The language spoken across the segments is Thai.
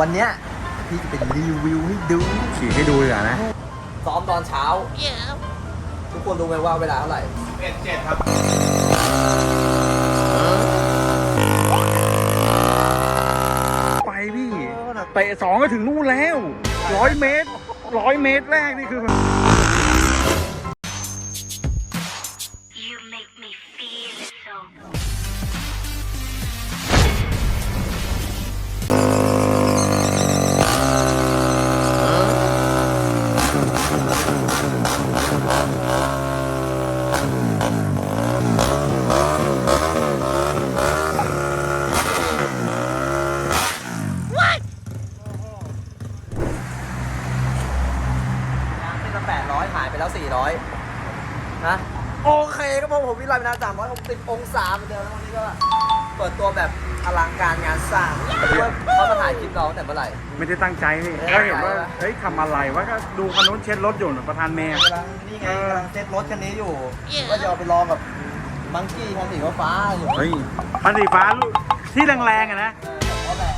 วันเนี้ยพี่จะเป็นรีวิวให้ดูขี่ให้ดูดีกว่านะ ซ้อมตอนเช้า ทุกคนรู้ไหมว่าเวลาเท่าไหร่ไปพี่เตะสองก็ถึงนู่นแล้วร้อยเมตรร้อยเมตรแรกนี่คือ แล้วสี่ร้อยนะ โอเคก็พอผมวิไลไปนะสามร้อยหกสิบองศาเหมือนเดิมแล้ววันนี้ก็เปิดตัวแบบอลังการงานสร้างว่าเขามาถ่ายคลิปเราตั้งแต่เมื่อไหร่ ไม่ได้ตั้งใจพี่ไม่ก็ได้เห็นว่าตั้งใจเฮ้ยทำอะไรวะก็ดูคันนู้นเช็ดรถอยู่น่ะประธานแม่กำลังนี่ไงกำลังเซ็ตรถคันนี้อยู่ ก็จะเอาไปลองกับมังกี้คันสีฟ้าๆอยู่เฮ้ยคันสีฟ้าลูกที่แรงๆอะนะเพราะแรง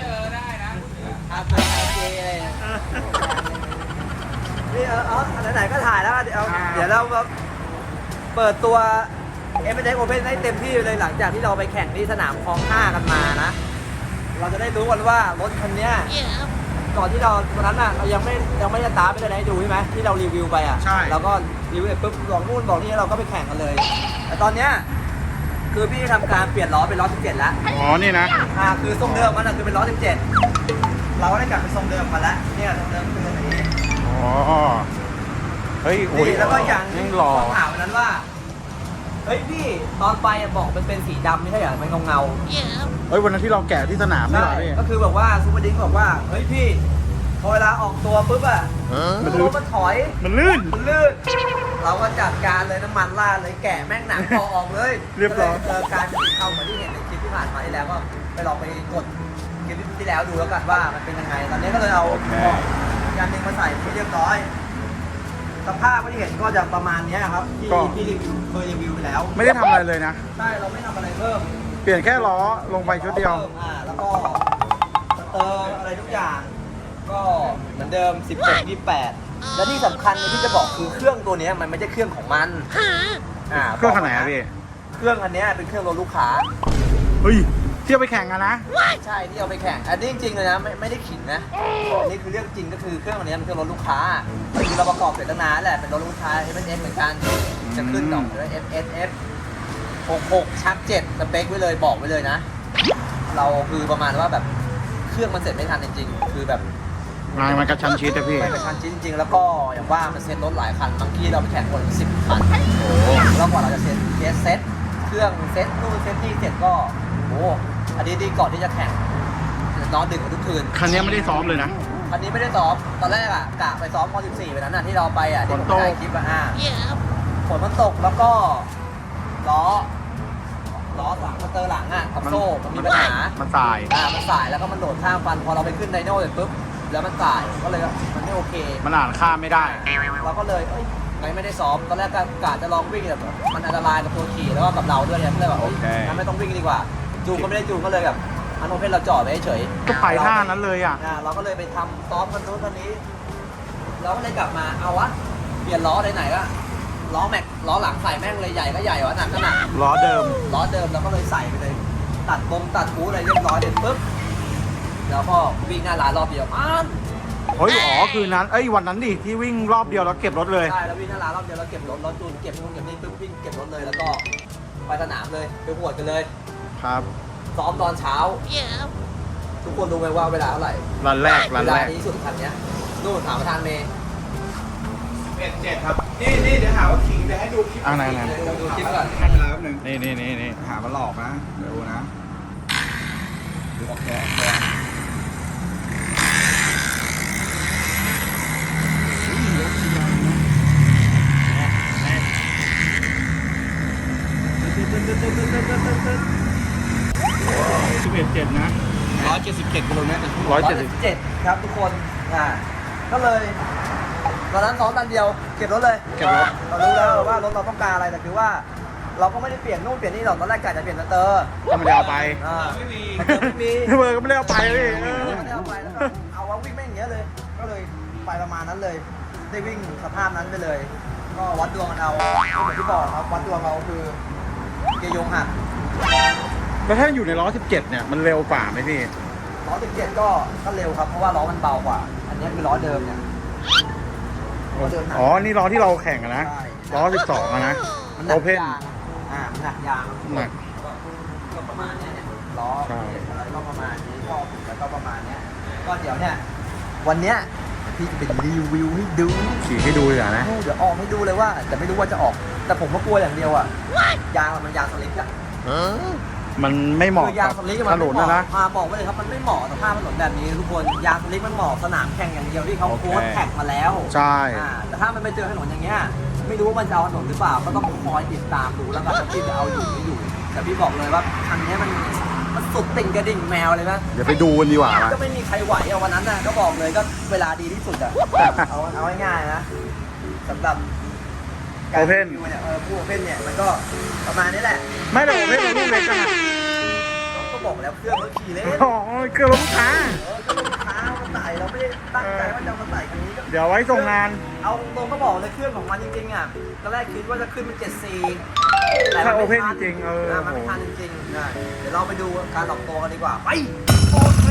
เจอได้นะอาเจอาเจอะไรเนี่ย นี่เออเออไหนๆก็ถ่ายแล้วเดี๋ยวอ่าเดี๋ยวเราแบบเปิดตัว m อ x Open ให้เต็มที่เลยหลังจากที่เราไปแข่งที่สนามคลองห้ากันมานะ เราจะได้รู้กันว่ารถคันเนี้ยก่อนที่เราวันนั้นอะเรายังไม่ยังไม่ได้ตาร์ทไม่ได้ให้ดูใช่ไหมที่เรารีวิวไปอะใช่ เราก็รีวิวเสร็จปุ๊บบอกนู่นบอกนี่เราก็ไปแข่งกันเลย แต่ตอนเนี้ยคือพี่ทำการเปลี่ยนล้อเป็นล้อ17แล้ว อ๋อ นี่นะ อ่าคือทรงเดิมมันอะคือเป็นล้อ17เราก็ได้กลับไปทรงเดิมมาแล้วเนี่ยทรงเดิมคืออันนี้ อ๋อ เฮ้ยโอ้ยนี่แล้วก็อย่างยังหล่อขถามวันนั้นว่า เฮ้ยพี่ตอนไปอะบอกมันเป็นสีดำไม่ใช่เหรอมันเงาเงาๆเฮ้ยวันนั้นที่เราแกะที่สนามนี่ใช่เหรอพี่ก็คือแบบว่าซูเปอร์ดิงบอกว่า เฮ้ยพี่ พอเวลาออกตัวปุ๊บอะมันรลื่ถนมันถอย มันลื่น มันลื่น เราก็จัดการเลยน้ำมันราดเลยแกะแม่งหนังคอออกเลยเรียบร้อย ก็ลเจอการจะติดเข้าเหมือนที่เห็นในคลิปที่ผ่านมาที่แล้วก็ไปลองไปกดคลิปที่แล้วดูแล้วกันว่ามันเป็นยังไง ตอนนี้ก็เลยเอายา นหนึ่งมาใส่ให้เรียบร้อย สภาพที่เห็นก็จะประมาณเนี้ยครับ ที่ก็ ที่รีวิวเคยรีวิวไปแล้ว ไม่ได้ทำอะไรเลยนะ ใช่ เราไม่ทำอะไรเพิ่มเปลี่ยนแค่ล้อลงไปชุดเดียวอ่าแล้วก็สเตอร์อะไรทุกอย่าง ก็เหมือนเดิม16 28 และที่สำคัญเนี่ยที่จะบอกคือเครื่องตัวเนี้ยมันไม่ใช่เครื่องของมันอ่าเครื่องขนาดไหนอะพี่ เครื่องอันเนี้ยเป็นเครื่องรถลูกค้า เฮ้ย เที่ยวไปแข่งกันนะ ใช่ที่เอาไปแข่ง อันนี้จริงๆเลยนะไม่ไม่ได้ขิงนะอันนี้คือเรื่องจริงก็คือเครื่องอันเนี้ยเป็นเครื่องรถลูกค้าคือเราประกอบเสร็จตั้งนานแหละเป็นรถลูกค้า f s f เหมือนกันจะขึ้นดอกด้วย F S F 66ชัก7สเปคไว้เลยบอกไว้เลยนะ เราคือประมาณว่าแบบเครื่องมันเสร็จไม่ทันจริงๆ คือแบบงานมันกระชั้นชิดอะพี่ไปกระชันชิ้นจริงๆ แล้วก็อย่างว่ามันเซ็ตรถหลายคันบางทีเราไปแข่งคนสิบคันแล้วกว่าเราจะเซ็ตเซ็ตเซ็ตเครื่องเซ็ตนู่นเซ็ตนี่เสร็จก็โอ้โห อันนี้ดีก่อนที่จะแข่งนอนดึกกว่าทุกคืน คันนี้ไม่ได้ซ้อมเลยนะคันนี้ไม่ได้ซ้อม ตอนแรกอะกะไปซ้อมม 14 ไปนั้นน่ะที่เราไปอะที่ผมฝนตกถ่ายคลิปอะอะฝนมันตกแล้วก็ล้อล้อหลังมอเตอร์หลังอะกับโซ่มันมีปัญหา มันสายอ่ามันสายแล้วก็มันโดดข้ามฟันพอเราไปขึ้นไดโน่เสร็จปุ๊บแล้วมันสายก็เลยมันไม่โอเค มันอ่านค่าไม่ได้เราก็เลยเอ้ยไม่ไม่ได้ซ้อมตอนแรกก็กะจะลองวิ่งแต่มันอันตรายกับตัวขี่แล้วก็กับเราด้วยเนี่ยก็เลยแบบเอ้ยโอเคงั้นไม่ต้องวิ่งดีกว่า จูงก็ไม่ได้จูงก็เลยแบบอันโอเพนเราจอดไว้เฉยก็ไปท่านั้นเลยอะอ่าเราก็เลยไปทำซ้อมคันนู้นคันนี้ เราก็เลยกลับมาเอาวะเปลี่ยนล้อไหนๆก็ล้อแม็กล้อหลังใส่แม่งเลยใหญ่ก็ใหญ่วะหนักก็หนัก ล้อเดิม ล้อเดิมเราก็เลยใส่ไปเลย ตัดบงตัดบูอะไรเรียบร้อยเสร็จปุ๊บแล้วก็วิ่งหน้าร้านรอบเดียวอ้านเฮ้ยอ๋อคืนนั้น เอ้ยวันนั้นดิที่วิ่งรอบเดียวแล้วเก็บรถเลย ใช่แล้ววิ่งหน้าร้านรอบเดียวเราเก็บรถรถจูนเก็บนู่นเก็บนี่ปุ๊บวิ่งเก็บรถเลยแล้วก็ไปสนามเลยไปหวดกันเลย ครับ ซ้อมตอนเช้า ทุกคนรู้ไหมว่าเวลาเท่าไหร่รันแรกรันเวลาแรกดีที่สุดคันเนี้ยนู่นถามประธานเมย์เอ็ดเจ็ดครับ นี่นี่เดี๋ยวหาว่าขิงเดี๋ยวให้ดูคลิปอ่าไหนไหนเดี๋ยวดูคลิปก่อนให้เวลาแป๊บนึงนี่นี่นี่นี่หามาหลอกนะ เดี๋ยวดูนะดูออกแกออกแก 177กิโลเมตรร้อยเจ็ดสิบเจ็ดครับทุกคนอ่าก็เลยตอนนั้นซ้อมตันเดียวเก็บรถเลยเก็บรถ เรารู้แล้วว่ารถเราต้องการอะไรแต่คือว่า เราก็ไม่ได้เปลี่ยนนู่นเปลี่ยนนี่หรอกตอนแรกกะจะเปลี่ยนสเตอร์ก็ไม่ได้เอาไปไม่มีไม่มี เบอร์ก็ไม่ได้เอาไปเลยไม่ได้เอาไปแล้วเอาว่าวิ่งไม่อย่างเงี้ยเลย ก็เลยไปประมาณนั้นเลย ได้วิ่งสภาพนั้นไปเลย ก็วัดดวงกันเราเหมือนที่บอกครับวัดดวงเราคือเกยงหักแล้วถ้าอยู่ในล้อ17เนี่ยมันเร็วกว่าไหมพี่ ล้อ17ก็ก็เร็วครับ เพราะว่าล้อมันเบากว่า อันนี้คือล้อเดิมเนี่ยล้อเดิมหนัก อ๋อ นี่ล้อที่เราแข่งกันนะใช่ ล้อ12อะนะมันหนัโอกเพนยางอ่ามันหนักยางหนักก็ประมาณเนี้ยเนี่ยล้อใช่ อะไรก็ประมาณนี้ก็แล้วก็ประมาณเนี้ยก็เดี๋ยวเนี่ยวันเนี้ยพี่จะเป็นรีวิวให้ดูขี่ให้ดูดีกว่านะ เดี๋ยวออกให้ดูเลยว่า แต่ไม่รู้ว่าจะออก แต่ผมก็กลัวอย่างเดียวอะยางมันยางสลิกอะ มันไม่เหมาะคือยางกับสลิกถมันนไม่นเหนะมาะนะ มาบอกไว้เลยครับมันไม่เหมาะสภาพถนนแบบนี้ทุกคนยางสลิกมันเหมาะสนามแข่งอย่างเดียวที่เขาโอเค โค้ดแท็กมาแล้วใช่ อ่าแต่ถ้ามันไปเจอถนนอย่างเงี้ยไม่รู้ว่ามันจะเอาถนนหรือเปล่า ก็ต้องคอยติดตามดูแล้วกันว่าพี่จะเอาอยู่ไม่อยู่แต่พี่บอกเลยว่าคันเนี้ยมันมันสุดติ่งกระดิ่งแมวเลยนะเดี๋ยวไปดูกันดีกว่ามาก็ไม่มีใครไหวเอาวันนั้นนะก็บอกเลยก็เวลาดีที่สุดอะเอาเอาง่ายๆนะสำหรับการ Open รีวิวเนี่ยเออผู้โอเพนเนี่ยมันก็ประมาณนี้แหละไม่แต่ผมไม่รู้เล็กจังอะก็บอกแล้วเครื่องเขาขี่เล่นอ๋อเครื่องรถลูกค้าเออเครื่องลูกค้าเอามาใส่เราไม่ได้ตั้งใจว่าจะเอามาใส่คันนี้ก็ เดี๋ยวไว้ส่งงาน เอาตรงก็บอกเลยเครื่องของมันจริงๆอะตอนแรกคิดว่าจะขึ้นเป็น 7C แต่ถ้ามันโอไม่เพนทันจริงๆเอออะมันโหไม่ทันจริงๆนะเดี๋ยวเราไปดูการตอบตัวกันดีกว่า ไปโอเค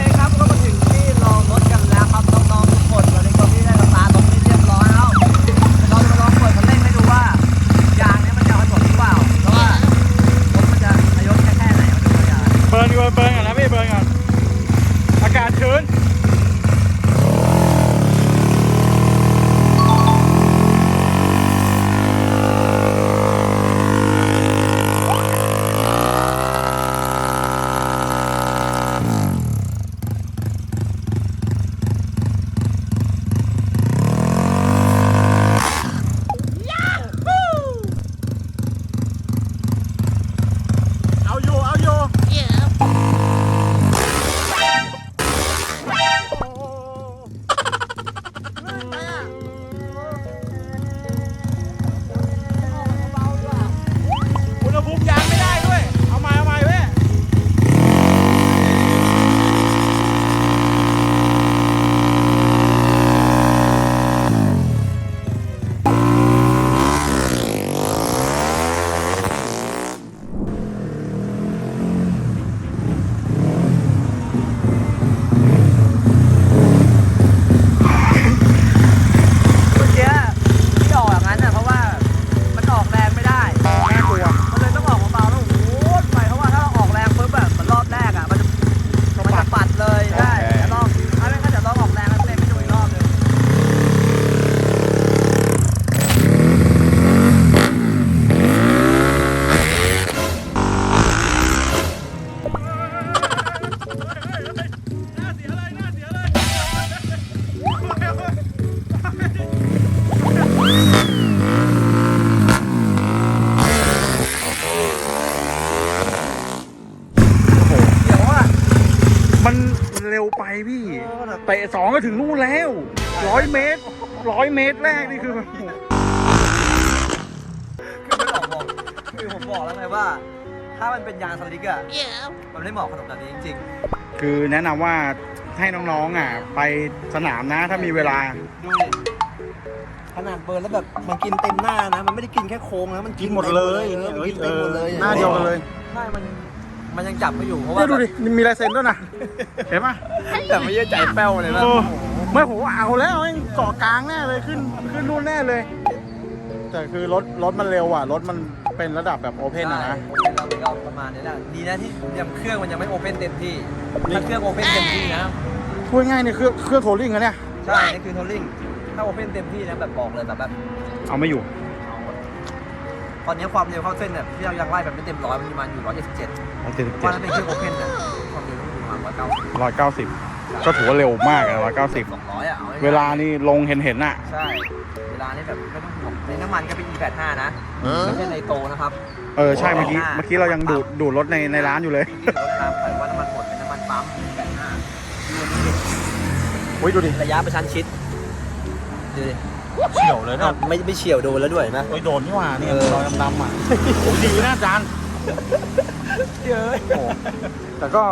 ไปพี่ เตะสองก็ถึงนู่นแล้วร้อยเมตรร้อยเมตรแรกนี่คือแบบโอ้โหคือไม่ออกบอกคือผมบอกแล้วไงว่า ถ้ามันเป็นยางสลิกอะมันไม่เหมาะขนมแบบนี้จริง คือแนะนำว่าให้น้องๆอะ ไปสนามนะถ้ามีเวลา ๆ ดูดิขนาดเบิร์นแล้วแบบมันกินเต็มหน้านะ มันไม่ได้กินแค่โค้งนะมันกินหมดเลยเออมันกินเต็มหมดเลย หน้าเดียวกันเลย ใช่มัน มันยังจับไม่อยู่เพราะว่าเนี่ยดูดิมีลายเซ็นด้วยนะ เห็นปะแต่ไม่ใช่ใจแป้วเลยนะโอ้ไม่ผมว่าเอาแล้วแม่งเกาะกลางแน่เลยขึ้นขึ้นนู่นแน่เลย แต่คือรถรถมันเร็วอะรถมันเป็นระดับแบบโอเพนอะนะ เราเราประมาณนี้แหละดีนะที่ยังเครื่องมันยังไม่โอเพ่นเต็มที่ถ้าเครื่องโอเพ่นเต็มที่นะพูดง่ายๆเนี่ยเครื่องเครื่องโทรลิ่งอะเนี่ย ใช่นี่คือโทลลิ่งถ้าโอเพ่นเต็มที่นะแบบบอกเลยแบบแบบ เอาไม่อยู่ ตอนนี้ความเร็วเข้าเส้นเนี่ยที่เรายังไล่แบบไม่เต็มร้อยมันประมาณอยู่ร้อยเจ็ดสิบเจ็ดร้อยเจ็ดสิบเพเจ็ราะดฉะนั้นเป็นเครื่องโอเพ่นเนี่ยความเร็วต้องอยู่ประมาณร้อยเก้าสิบร้อยเก้าสิบก็ถือว่าเร็วมากอะร้อยเก้าสิบสองร้อยอะอง่ยๆเวลานี่ลงเห็นเห็นๆอะ ใช่ เวลานี่แบบไม่ต้องห่วงในน้ำมันก็เป็น E85 นะไม่ใช่ในโตนะครับ เออใช่เมื่อกี้เมื่อกี้เรายังดูดดูดรถในในร้านอยู่เลยที่รถน้ำแต่ว่าน้ำมันหมดเป็นน้ำมันปั๊ม E85 โอ้ยดูดิระยะประชันชิดดูดิ เฉียวเลยนะไม่ไม่เฉียวโดนแล้วด้วยนะโอ้ยโดนนี่หว่าเนี่ยเออรอยดำๆอะโอ้ดีนะอาจารย์เยอะโอ้แต่ก็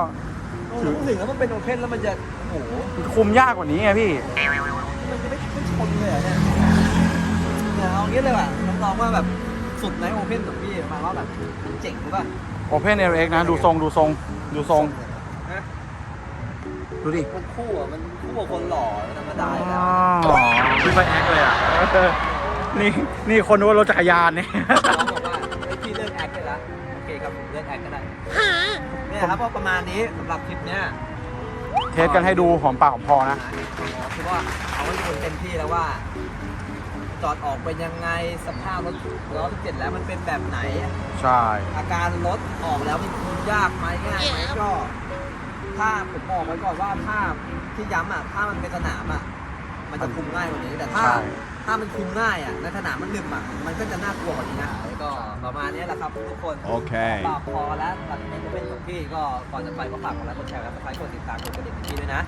ถึงถึงแล้วมันเป็นโอเพนแล้วมันจะโอ้โหคุมยากกว่านี้ไงพี่มันจะไม่ไม่ชนเลยเหรอเนี่ยเนี่ยเอางี้เลยว่ะรับรองว่าแบบสุดในโอเพนของพี่มาว่าแบบเจ๋งหรือเปล่า Open LX นะดูทรงดูทรงดูทรงฮะดูดิมันคู่อะมันคู่กับคนหล่อธรรมดาอยู่แล้ว อ๋อพี่ไปแอคเลยอะเออนี่นี่คนนึกว่ารถจักรยานเนี่ยน้องบอกว่าไอ้ยพี่เลิกแอคได้แล้วโอเคครับผมเลิกแอคก็ได้เนี่ยครับก็ประมาณนี้สำหรับคลิปเนี้ยเทสกันให้ดูหอมปากหอมคอนะ คือว่าเอาไว้ดูเต็มที่แล้วว่า จอดออกเป็นยังไงสภาพรถล้อ17แล้วมันเป็นแบบไหน ใช่ อาการรถออกแล้วมันคุมยากไหมง่ายไหมก็ ถ้าผมบอกไว้ก่อนว่าถ้าที่ย้ำอะถ้ามันเป็นสนามอะ มันจะคุมง่ายกว่านี้ แต่ถ้าใช่ ถ้ามันคุมง่ายอะในสนามมันหนึบอะมันก็จะน่ากลัวกว่านี้นะก็ประมาณนี้แหละครับทุกคนโอเคปากพอแล้วตัดเป็นเป็นของพี่ก็ก่อนจะไปก็ฝากกดไลค์กดแชร์และกดติดตามกดกระดิ่งให้พี่ด้วยนะ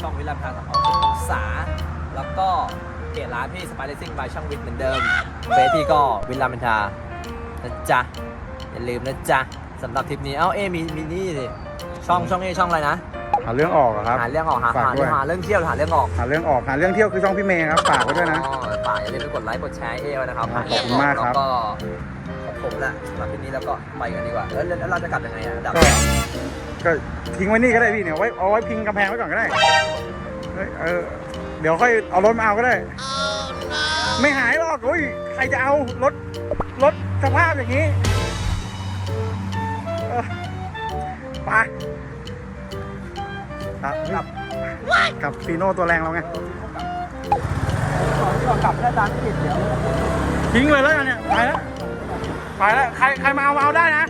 ช่องวิลลัมทางสององศาแล้วก็เพจร้านพี่สปายเลสซิ่งบายช่างวิทย์เหมือนเดิมเฟซพี่ก็วิลลัมทานะจ๊ะ อย่าลืมนะจ๊ะสำหรับทริปนี้เอ้าเอมีมีนี่สิช่องช่องเอช่องอะไรนะ หาเรื่องออกเหรอครับ หาเรื่องออกหาฝากหาด้วย หาเรื่องเที่ยวหรือหาเรื่องออกหาเรื่องออกหาเรื่องเที่ยวคือช่องพี่เมย์ครับฝากไว้ด้วยนะ อ๋อฝากอย่าลืมไปกดไลค์กดแชร์เอไว้นะครับครับหาเรื่องขอบคุณมากแล้วครับก็ของผมละสำหรับทริปนี้แล้วก็ไปกันดีกว่าแล้วแล้วเราจะกลับยังไงอะดับก็ก็ทิ้งไว้นี่ก็ได้พี่เนี่ยไว้เอาไว้พิงกำแพงไว้ก่อนก็ได้เฮ้ยเออเดี๋ยวค่อยเอารถมาเอาก็ได้ ไม่หายหรอกโอ้ยใครจะเอารถรถสภาพอย่างนี้ ครับกับกับฟีโน่ตัวแรงเราไงก่อนที่เรากลับไม่ได้ตามที่ผิดเดี๋ยวทิ้งเลยแล้วกันเนี่ยไปแล้วไปแล้วใครใครมาเอามาเอาได้นะ